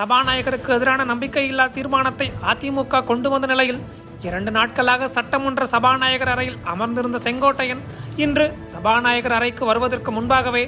சபாநாயகருக்கு எதிரான நம்பிக்கையில்லா தீர்மானத்தை அதிமுக கொண்டு வந்த நிலையில் இரண்டு நாட்களாக சட்டமன்ற சபாநாயகர் அறையில் அமர்ந்திருந்த செங்கோட்டையன் இன்று சபாநாயகர் அறைக்கு வருவதற்கு முன்பாகவே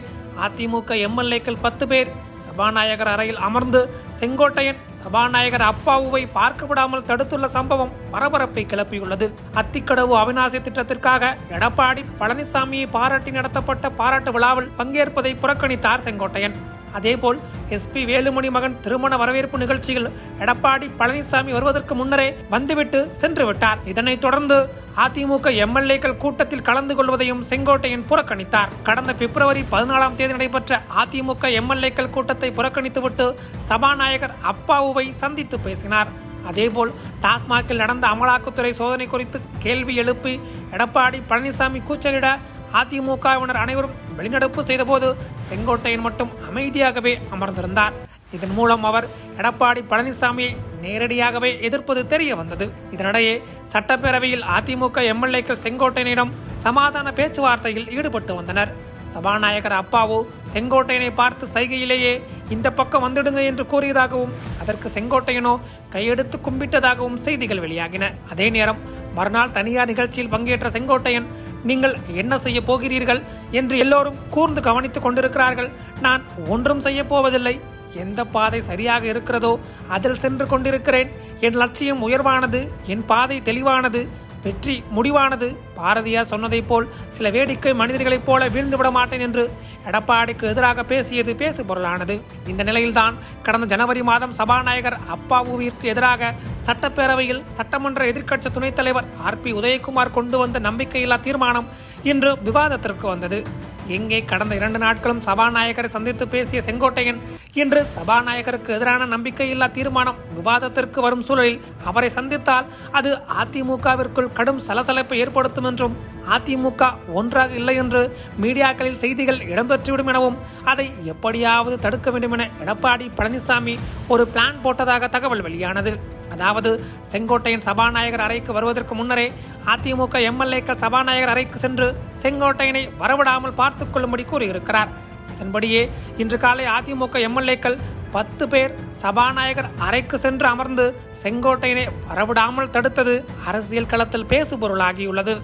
அதிமுக எம்எல்ஏக்கள் பத்து பேர் சபாநாயகர் அறையில் அமர்ந்து செங்கோட்டையன் சபாநாயகர் அப்பாவுவை பார்க்க விடாமல் தடுத்துள்ள சம்பவம் பரபரப்பை கிளப்பியுள்ளது. அத்திக்கடவு அவிநாசி திட்டத்திற்காக எடப்பாடி பழனிசாமியை பாராட்டி நடத்தப்பட்ட பாராட்டு விழாவில் பங்கேற்பதை புறக்கணித்தார் செங்கோட்டையன். அதேபோல் எஸ்பி வேலுமணி மகன் திருமண வரவேற்பு நிகழ்ச்சியில் எடப்பாடி பழனிசாமி வருவதற்கு முன்னரே வந்துவிட்டு சென்று விட்டார். இதனைத் தொடர்ந்து அதிமுக எம்எல்ஏக்கள் கூட்டத்தில் கலந்து கொள்வதையும் செங்கோட்டையன் புறக்கணித்தார். கடந்த பிப்ரவரி பதினாலாம் தேதி நடைபெற்ற அதிமுக எம்எல்ஏக்கள் கூட்டத்தை புறக்கணித்துவிட்டு சபாநாயகர் அப்பாவுவை சந்தித்து பேசினார். அதேபோல் டாஸ்மாகில் நடந்த அமலாக்கத்துறை சோதனை குறித்து கேள்வி எழுப்பி எடப்பாடி பழனிசாமி கூச்சலிட அதிமுகவினர் அனைவரும் வெளிநடப்பு செய்தபோது செங்கோட்டையன் மட்டும் அமைதியாகவே அமர்ந்திருந்தார். இதன் மூலம் அவர் எடப்பாடி பழனிசாமியை நேரடியாகவே எதிர்ப்பது தெரிய வந்தது. இதனிடையே சட்டப்பேரவையில் அதிமுக எம்எல்ஏக்கள் செங்கோட்டையனிடம் சமாதான பேச்சுவார்த்தையில் ஈடுபட்டு வந்தனர். சபாநாயகர் அப்பாவு செங்கோட்டையனை பார்த்து சைகையிலேயே இந்த பக்கம் வந்துடுங்க என்று கூறியதாகவும் அதற்கு செங்கோட்டையனோ கையெடுத்து கும்பிட்டதாகவும் செய்திகள் வெளியாகின. அதே நேரம் மறுநாள் தனியார் நிகழ்ச்சியில் பங்கேற்ற செங்கோட்டையன் நீங்கள் என்ன செய்ய போகிறீர்கள் என்று எல்லோரும் கூர்ந்து கவனித்துக் கொண்டிருக்கிறார்கள். நான் ஒன்றும் செய்ய போவதில்லை. எந்த பாதை சரியாக இருக்கிறதோ அதில் சென்று கொண்டிருக்கிறேன். என் லட்சியம் உயர்வானது என் பாதை தெளிவானது. வெற்றி முடிவானது. பாரதியார் சொன்னதைப் போல் சில வேடிக்கை மனிதர்களைப் போல வீழ்ந்து விட மாட்டேன் என்று எடப்பாடிக்கு எதிராக பேசியது பேசு பொருளானது இந்த நிலையில்தான் கடந்த ஜனவரி மாதம் சபாநாயகர் அப்பாவுவிற்கு எதிராக சட்டப்பேரவையில் சட்டமன்ற எதிர்க்கட்சி துணைத் தலைவர் ஆர் பி உதயகுமார் கொண்டு வந்த நம்பிக்கையில்லா தீர்மானம் இன்று விவாதத்திற்கு வந்தது. எங்கே கடந்த இரண்டு நாட்களும் சபாநாயகரை சந்தித்து பேசிய செங்கோட்டையன் இன்று சபாநாயகருக்கு எதிரான நம்பிக்கையில்லா தீர்மானம் விவாதத்திற்கு வரும் சூழலில் அவரை சந்தித்தால் அது அதிமுகவிற்குள் கடும் சலசலப்பை ஏற்படுத்தும் என்றும் அதிமுக ஒன்றாக இல்லை என்று மீடியாக்களில் செய்திகள் இடம்பெற்றுவிடும் எனவும் அதை எப்படியாவது தடுக்க வேண்டும் என எடப்பாடி பழனிசாமி ஒரு பிளான் போட்டதாக தகவல் வெளியானது. அதாவது செங்கோட்டையன் சபாநாயகர் அறைக்கு வருவதற்கு முன்னரே அதிமுக எம்எல்ஏக்கள் சபாநாயகர் அறைக்கு சென்று செங்கோட்டையனை வரவிடாமல் பார்த்துக் கொள்ளும்படி கூறியிருக்கிறார். இதன்படியே இன்று காலை அதிமுக எம்எல்ஏக்கள் பத்து பேர் சபாநாயகர் அறைக்கு சென்று அமர்ந்து செங்கோட்டையினை வரவிடாமல் தடுத்தது அரசியல் களத்தில் பேசுபொருளாகியுள்ளது.